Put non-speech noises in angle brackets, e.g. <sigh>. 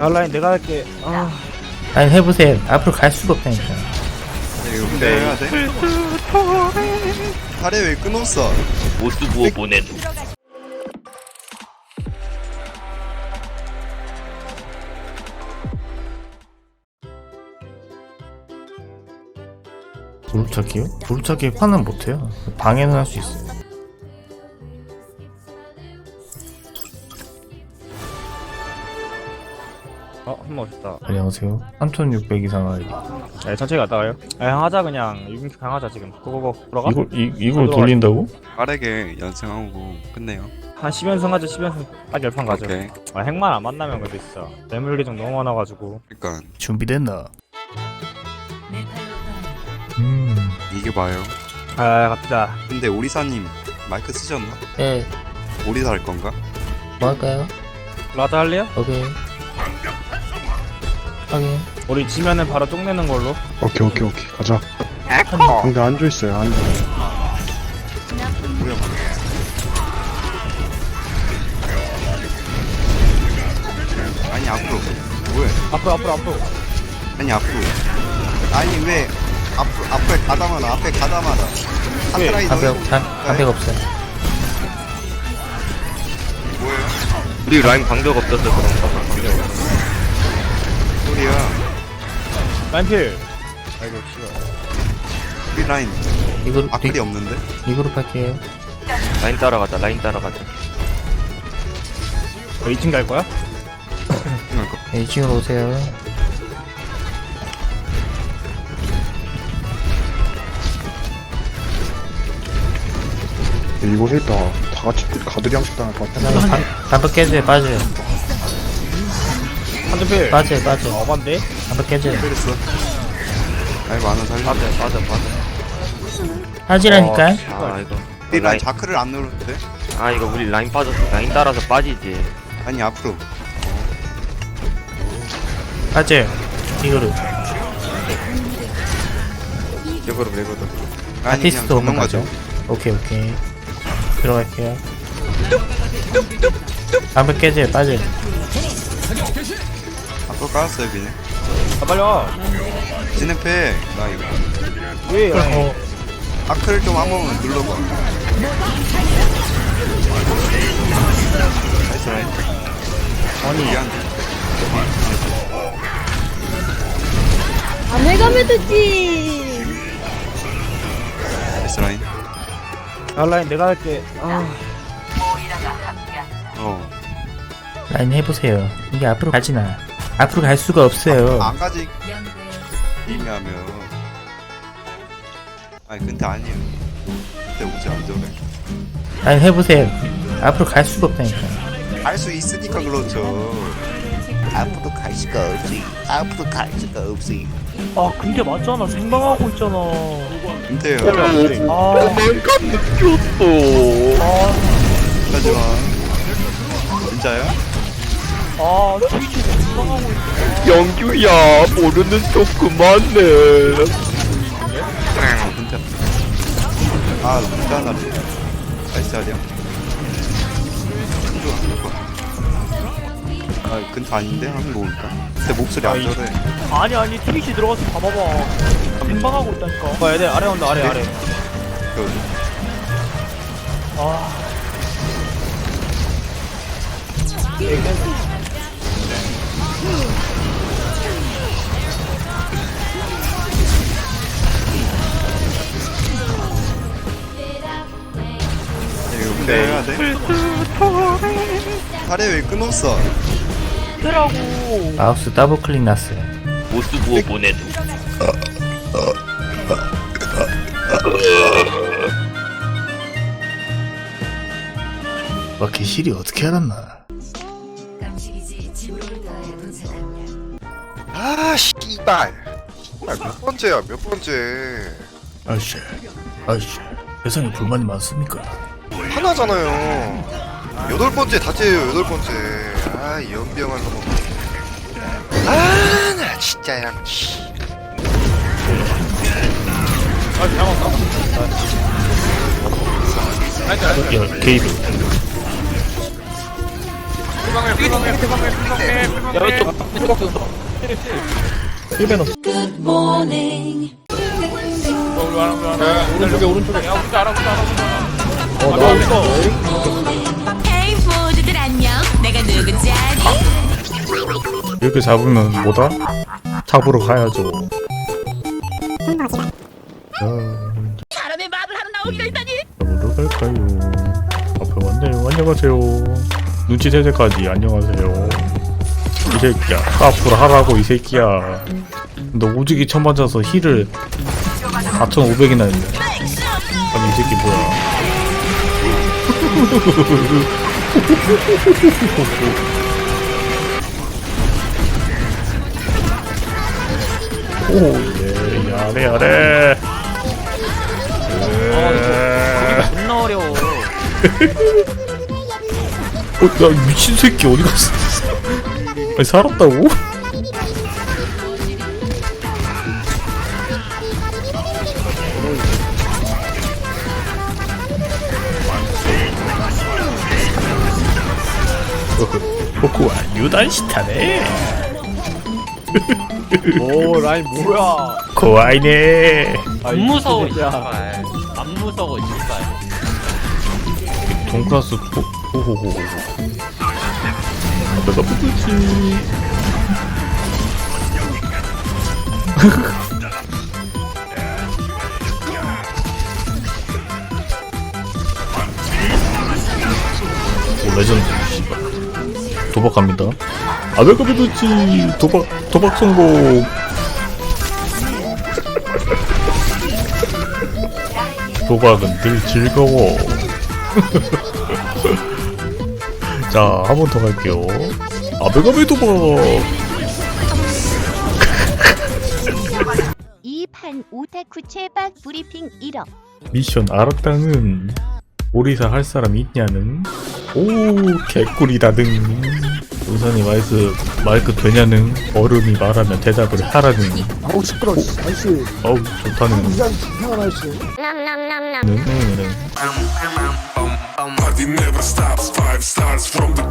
알라인 내가 할게. 아, 아니 해보세요. 앞으로 갈 수가 없다니까. 이거 근데 해야 돼? 팔에 왜 끊었어? 모스부어 보내도 보루차기요? 보루차기 파는 못해요. 방해는 할 수 있어요. 어, 한 번 오셨다. 안녕하세요. 3600 이상 아이. 네, 천천히 갔다 와요. 아, 향하자 그냥. 유빈 강하자 지금. 고고고. 들어가. 이걸 이, 이걸 들어가. 돌린다고? 빠르게 연승하고 끝내요. 한 10연승 하자. 10연승. 딱 10판 가죠. 오케이. 아, 핵만 안 만나면 근데 진짜. 매물 계정 너무 많아가지고. 그러니까 준비됐나? 음. 이게 봐요. 아, 갑시다. 근데 오리사님 마이크 쓰셨나? 예. 오리사 할 건가? 뭐 할까요? 라자 할래요? 오케이. 확인. 우리 지면은 바로 쪽내는 걸로. 오케이 오케이 오케이 가자 상대 앉아있어요 앉아? 아니 앞으로 뭐야? 앞으로, 앞으로, 앞으로. 아니 앞으로 아니 왜 앞으로 앞에 가다마다 앞에 가다마다 너무 없, 담, 담배가 없어요. 뭐예요? 우리 라인 방벽 없어서 그런가 봐. 소리야 라인필. 아이고, 씨발. 우리 라인 이걸 악플이 이, 없는데? 이 그룹 할게요. 라인 따라가자 라인 따라가자 너 2층 갈 거야? 그러니까 네, 2층으로 오세요. 이곳에 있다 다 같이 가드리 양식 당할 것 같아 하나 반- 담배 깨져요, 빠져요. 한준필. 빠져요, 빠져요. 어반데? 담배 깨져요. 때렸어 아이고 안아 살려 빠져 빠져 빠져 빠지라니까? 아 이거 우리 라인 라인 자크를 안 누르는데? 아 이거 우리 라인 빠졌어 라인 따라서 빠지지 아니 앞으로 빠져요. 이거를. 이거로 이거로 아니 아티스트 오면 가죠. 가죠 오케이, 오케이. 들어갈게요. 담배 깨져요, 빠져 요. 앞으로 깔았어요 비네 아, 빨리 와. 진행패 나 이거 왜? 어, 아크를 좀 한 번만 눌러봐 나이스 라인 아니 미안 안 해가면 되지. 나이스 라인 알라인 내가 할게. 아, 어 라인 해보세요. 이게 앞으로 가지나. 앞으로 갈 수가 없어요. 안 가지 게임하면 아니 근데 아니에요 그때 오지 안 저래 라인 해보세요. 앞으로 갈 수가 없다니까. 갈수 있으니까 그렇죠 앞으로 갈 수가 없지 앞으로 갈 수가 없지 아, 근데 맞잖아. 생방하고 있잖아. 근데요 아, 하지마 진짜요? 아, 트위치. 영규야 모르는 척 그만해 어아 진짜 나리 나이스 하리야 아 근데 아닌데 하는 거 보니까 근데 목소리 안 저래 아니, 아니, 트위치 들어가서 봐봐봐. 생방하고 있다니까. 봐, 얘들 아래 온다, 아래, 아래. 그 아. 팔에 왜 끊었어? 마우스 더블 클릭 났어요. 모스부어 보내도 와, 개실이 어떻게 알았나? 아 씨발 씨발 몇 번째야 몇 번째 아이씨, 아이씨. 세상에 불만이 많습니까? 하나잖아요 여덟 번째 다째예요 여덟 번째 아 연병할 놈 아나 진짜 양 씨. 야, 게이드. 야 왼쪽 왼쪽 쏜다 1배 넣어 오른쪽에 오른쪽에 야 우리도 알아보자 알아보자 어 나, 우리도 이렇게 잡으면 뭐다? 잡으러 가야죠. 사람의 말을 하러 나오기가 있다니. 잡으러 갈까요? 앞에 왔네요. 안녕하세요. 눈치 챌 때까지 안녕하세요. 이 새끼야 앞으로 하라고 이 새끼야. 너 오지기 처음 맞아서 힐을 4,500이나 했네. 아니 이 새끼 뭐야 <laughs> 오예 야래 야래 존나 어려워 어, 야 미친 새끼 어디 갔어? 아니 살았다고? 포쿠와 유단시타네 오 라인 뭐야? 고아이네. 안 무서워 야. 안 무서워 진짜 돈가스 포 호호호호 내가 오 레전드 씨발. 도박합니다 아 부르지 도박 도박 성공. 도박은 늘 즐거워. <laughs> 자, 한 번 더 갈게요. 아베가베 도박! <laughs> 이판 오타쿠 채박 브리핑 1억. 미션 알았다는 오리사 할 사람 있냐는? 오 개꿀이다 등 우선이 마이크 마이크 되냐는 어른이 말하면 대답을 하라는. 아우 시끄러 아이씨. 어우 좋다는. 이상 이상한 아이씨. 는, 는, 는. Party never stops, five stars from the